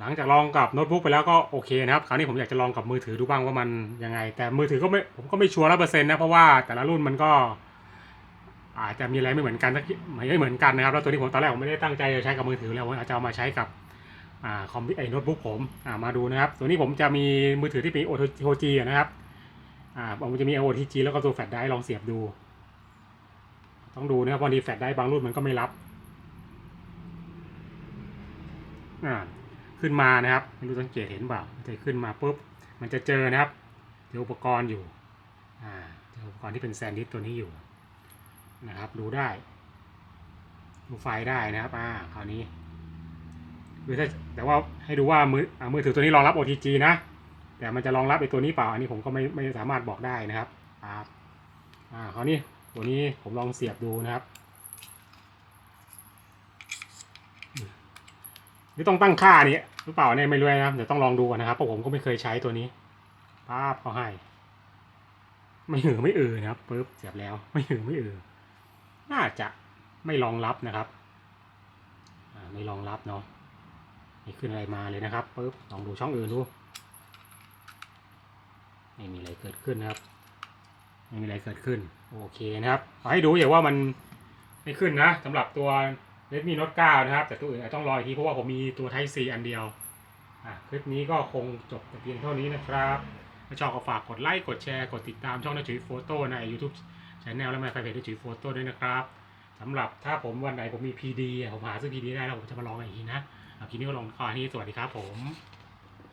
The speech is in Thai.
หลังจากลองกับโน้ตบุ๊กไปแล้วก็โอเคนะครับ คราวนี้ผมอยากจะลองกับมือถือดูบ้างว่ามันยังไง แต่มือถือก็ไม่ผมก็ไม่ชัวร์ร้อเปอร์เซ็นต์นะ เพราะว่าแต่ละรุ่นมันก็ อาจจะมีอะไรไม่เหมือนกันไม่เหมือนกันนะครับ แล้วตัวนี้ผมตอนแรกผมไม่ได้ตั้งใจจะใช้กับมือถือแล้วผมอาจจะเอามาใช้กับอ่าคอมพิวไอ้โน้ตบุ๊กผมอ่ามาดูนะครับ ตัวนี้ผมจะมีมือถือที่เป็น OTG นะครับอ่าผมจะมี OTG แล้วก็ตัวแฟลชไดร์ลองเสียบดู ต้องดูนะครับบางทีแฟลชไดร์บางรุ่นมันก็ไม่รับอ่า ขึ้นมานะครับไม่รู้สังเกตเห็นเปล่าจะขึ้นมาปุ๊บมันจะเจอนะครับเจออุปกรณ์อยู่อ่าเจออุปกรณ์ที่เป็นแซนดิสตัวนี้อยู่นะครับ ดูได้ ดูไฟได้นะครับอ่าคราวนี้คือถ้าแต่ว่าให้ดูว่ามืออ่ามือถือตัวนี้รองรับ OTG นะ แต่มันจะรองรับไอ้ตัวนี้เปล่า อันนี้ผมก็ไม่ไม่สามารถบอกได้นะครับครับอ่าคราวนี้ตัวนี้ผมลองเสียบดูนะครับ นี่ต้องตั้งค่านี้หรือเปล่าเนี่ยไม่รู้นะครับเดี๋ยวต้องลองดูก่อนนะครับเพราะผมก็ไม่เคยใช้ตัวนี้ป้าบเขาให้ ไม่หือไม่เออนะครับปึ๊บเสียบแล้ว ไม่หือไม่เออน่าจะไม่รองรับนะครับไม่รองรับเนาะไม่ขึ้นอะไรมาเลยนะครับปึ๊บลองดูช่องอื่นดูไม่มีอะไรเกิดขึ้นนะครับไม่มีอะไรเกิดขึ้น โอเคนะครับขอให้ดูอย่างว่ามันไม่ขึ้นนะสำหรับตัว เลตมีโน้ตเก้านะครับ แต่ตัวอื่นอาจต้องรออีกทีเพราะว่าผมมีตัว Type C อันเดียวอะคลิปนี้ก็คงจบแต่เพียงเท่านี้นะครับถ้าชอบก็ฝากกดไลค์กดแชร์กดติดตามช่องนักจุยโฟโต้ใน YouTube ช anel และแฟนเพจนักจุยโฟโต้ด้วยนะครับสำหรับถ้าผมวันไหนผมมี PD อะผมหาซื้อ PD ได้แล้วผมจะมาลองอีกทีนะเอาคลิปนี้ก็ลองขอที่สวัสดีครับผม